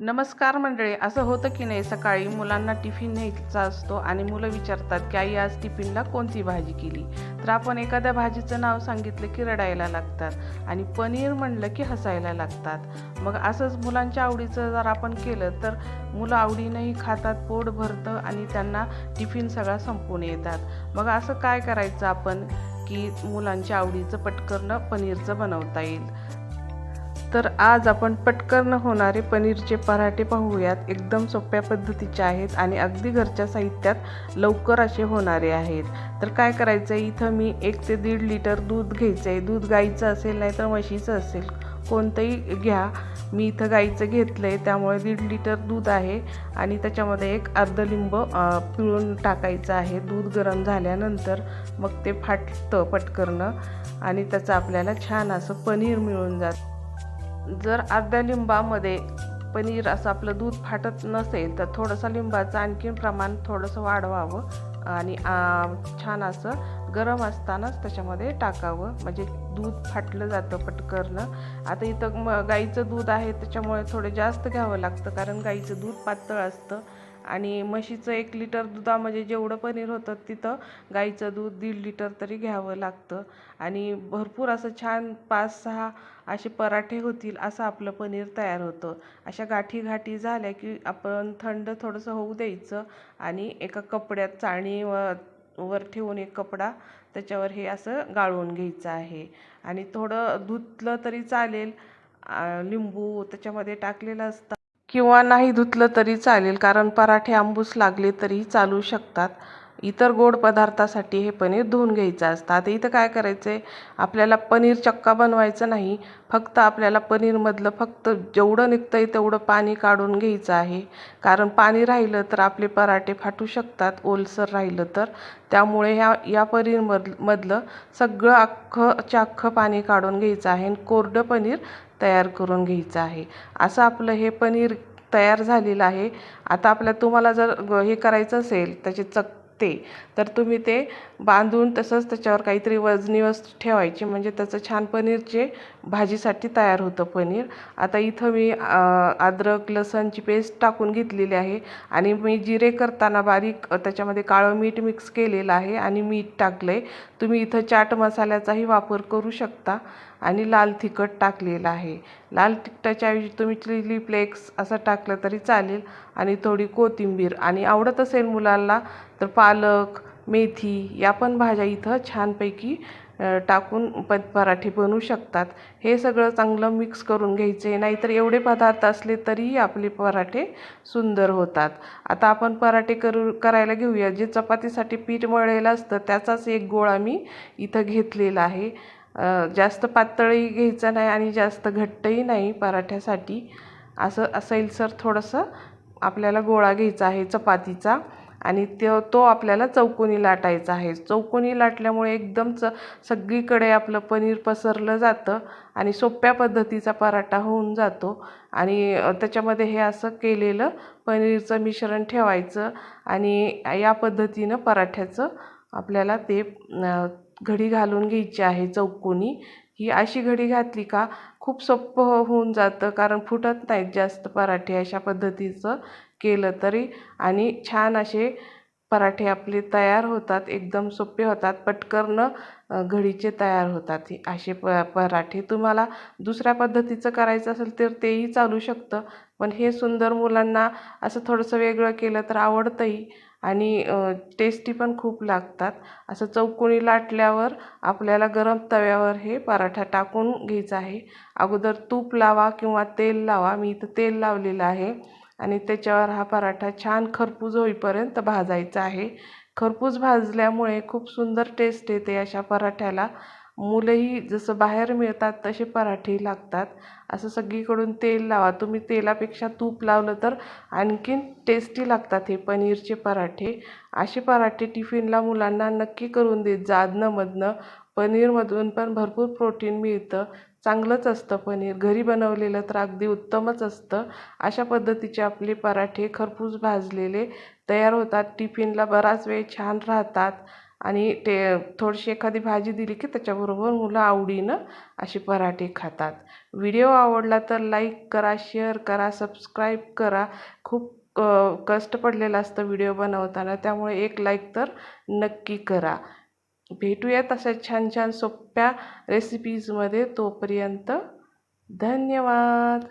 नमस्कार मंडळी असं होतं की नाही सकाळी मुलांना टिफिन न्यायचा असतो आणि मुलं विचारतात की आई आज टिफिनला कोणती भाजी केली? तर आपण एखाद्या भाजीचं नाव सांगितलं की रडायला लागतात आणि पनीर म्हणलं की हसायला लागतात. मग असंच मुलांच्या आवडीचं जर आपण केलं तर मुलं आवडीनंही खातात पोट भरतं आणि त्यांना टिफिन सगळा संपून येतात. मग असं काय करायचं आपण की मुलांच्या आवडीचं पटकन पनीरचं बनवता येईल? तर आज आपण पटकन होणारे पनीरचे पराठे पाहूयात. एकदम सोप्या पद्धतीचे आहेत आणि अगदी घरच्या साहित्यात लवकर असे होणारे आहेत. तर काय करायचं आहे इथं मी एक ते दीड लिटर दूध घ्यायचं आहे दूध गाईचं असेल नाही तर म्हशीचं असेल. कोणतंही घ्या. मी इथं गाईचं घेतलं आहे त्यामुळे दीड लिटर दूध आहे आणि त्याच्यामध्ये एक अर्ध लिंब पिळून टाकायचं आहे. दूध गरम झाल्यानंतर मग ते फाटतं पटकरणं आणि त्याचं आपल्याला छान असं पनीर मिळून जातं. जर अर्ध्या लिंबामध्ये पनीर असं आपलं दूध फाटत नसेल तर थोडंसं लिंबाचं आणखीन प्रमाण थोडंसं वाढवावं आणि छान असं गरम असतानाच त्याच्यामध्ये टाकावं. म्हणजे दूध फाटलं जातं पटकरनं आता इथं म गाईचं दूध आहे त्याच्यामुळे थोडं जास्त घ्यावं लागतं कारण गाईचं दूध पातळ असतं. आणि म्हशीचं एक लिटर दुधामध्ये म्हणजे जेवढं पनीर होतं तिथं गाईचं दूध दीड लिटर तरी घ्यावं लागतं. आणि भरपूर असं छान पाच सहा असे पराठे होतील असं आपलं पनीर तयार होतं. अशा गाठी गाठी झाल्या की आपण थंड थोडंसं होऊ द्यायचं आणि एका कपड्यात चाळणी व वर ठेवून एक कपडा त्याच्यावर हे असं गाळून घ्यायचं आहे. आणि थोडं धुतलं तरी चालेल. लिंबू त्याच्यामध्ये टाकलेलं असतं. किंवा नाही धुतलं तरी चालेल कारण पराठे आंबूस लागले तरी चालू शकतात. इतर गोड पदार्थासाठी हे पनीर धुवून घ्यायचं असतं. आता इथं काय करायचं आहे आपल्याला पनीर चक्का बनवायचं नाही. फक्त आपल्याला पनीरमधलं फक्त जेवढं निघतं आहे तेवढं पाणी काढून घ्यायचं आहे. कारण पाणी राहिलं तर आपले पराठे फाटू शकतात ओलसर राहिलं तर. त्यामुळे ह्या या पनीरमध मधलं सगळं अख्खं अख्खं पाणी काढून घ्यायचं आहे. आणि कोरडं पनीर तयार करून घ्यायचं आहे. असं आपलं हे पनीर तयार झालेलं आहे. आता आपल्या तुम्हाला जर हे करायचं असेल त्याचे ते तर तुम्ही ते बांधून तसंच त्याच्यावर काहीतरी वजनी वस्तू ठेवायची. म्हणजे त्याचं छान पनीरचे भाजीसाठी तयार होतं पनीर. आता इथं मी अद्रक लसणची पेस्ट टाकून घेतलेली आहे. आणि मी जिरे करताना बारीक त्याच्यामध्ये काळं मीठ मिक्स केलेलं आहे आणि मीठ टाकलं आहे तुम्ही इथं चाट मसाल्याचाही वापर करू शकता. आणि लाल तिखट टाकलेलं आहे. लाल तिखटाच्या ऐवजी तुम्ही चिली फ्लेक्स असं टाकलं तरी चालेल. आणि थोडी कोथिंबीर. आणि आवडत असेल मुलांना तर पा पालक मेथी या पण भाज्या इथं छानपैकी टाकून प पराठे बनवू शकतात. हे सगळं चांगलं मिक्स करून घ्यायचे. नाहीतर एवढे पदार्थ असले तरीही आपले पराठे सुंदर होतात. आता आपण पराठे करू करायला घेऊया. जे चपातीसाठी पीठ मळलेलं असतं त्याचाच एक गोळा मी इथं घेतलेला आहे. जास्त पातळही घ्यायचं नाही आणि जास्त घट्टही नाही पराठ्यासाठी. असं असेल सर थोडंसं आपल्याला गोळा घ्यायचा आहे चपातीचा. आणि तो तो आपल्याला चौकोनी लाटायचा आहे. चौकोनी लाटल्यामुळे एकदम च सगळीकडे आपलं पनीर पसरलं जातं आणि सोप्या पद्धतीचा पराठा होऊन जातो. आणि त्याच्यामध्ये हे असं केलेलं पनीरचं मिश्रण ठेवायचं आणि या पद्धतीनं पराठ्याचं आपल्याला ते घडी घालून घ्यायची आहे चौकोनी. ही अशी घडी घातली का खूप सोपं होऊन जातं कारण फुटत नाहीत जास्त पराठे अशा पद्धतीचं. केलं तरी. आणि छान असे पराठे आपले तयार होतात एकदम सोपे होतात पटकरनं घडीचे तयार होतात. हे असे प पराठे तुम्हाला दुसऱ्या पद्धतीचं करायचं असेल तर तेही चालू शकतं. पण हे सुंदर मुलांना असं थोडंसं वेगळं केलं तर आवडतंही आणि टेस्टी पण खूप लागतात. असं चौकोनी लाटल्यावर आपल्याला गरम तव्यावर हे पराठा टाकून घ्यायचा आहे. अगोदर तूप लावा किंवा तेल लावा. मी इथं तेल लावलेलं आहे. आणि त्याच्यावर हा पराठा छान खरपूस होईपर्यंत भाजायचा आहे. खरपूस भाजल्यामुळे खूप सुंदर टेस्ट येते अशा पराठ्याला. मुलंही जसं बाहेर मिळतात तसे पराठे लागतात. असं सगळीकडून तेल लावा. तुम्ही तेलापेक्षा तूप लावलं तर आणखीन टेस्टी लागतात हे पनीरचे पराठे. असे पराठे टिफिनला मुलांना नक्की करून देत जादनमधनं पनीरमधून पण भरपूर प्रोटीन मिळतं. चांगलंच असतं पनीर. घरी बनवलेलं तर अगदी उत्तमच असतं. अशा पद्धतीचे आपले पराठे खरपूस भाजलेले तयार होतात. टिफिनला बराच वेळ छान राहतात. आणि ते थोडीशी एखादी भाजी दिली की त्याच्याबरोबर मुलं आवडीनं असे पराठे खातात. व्हिडिओ आवडला तर लाईक करा शेअर करा सबस्क्राईब करा. खूप कष्ट पडलेलं असतं व्हिडिओ बनवताना. त्यामुळे एक लाईक तर नक्की करा. भेटूयात अशा छान छान सोप्या रेसिपीजमध्ये तोपर्यंत धन्यवाद.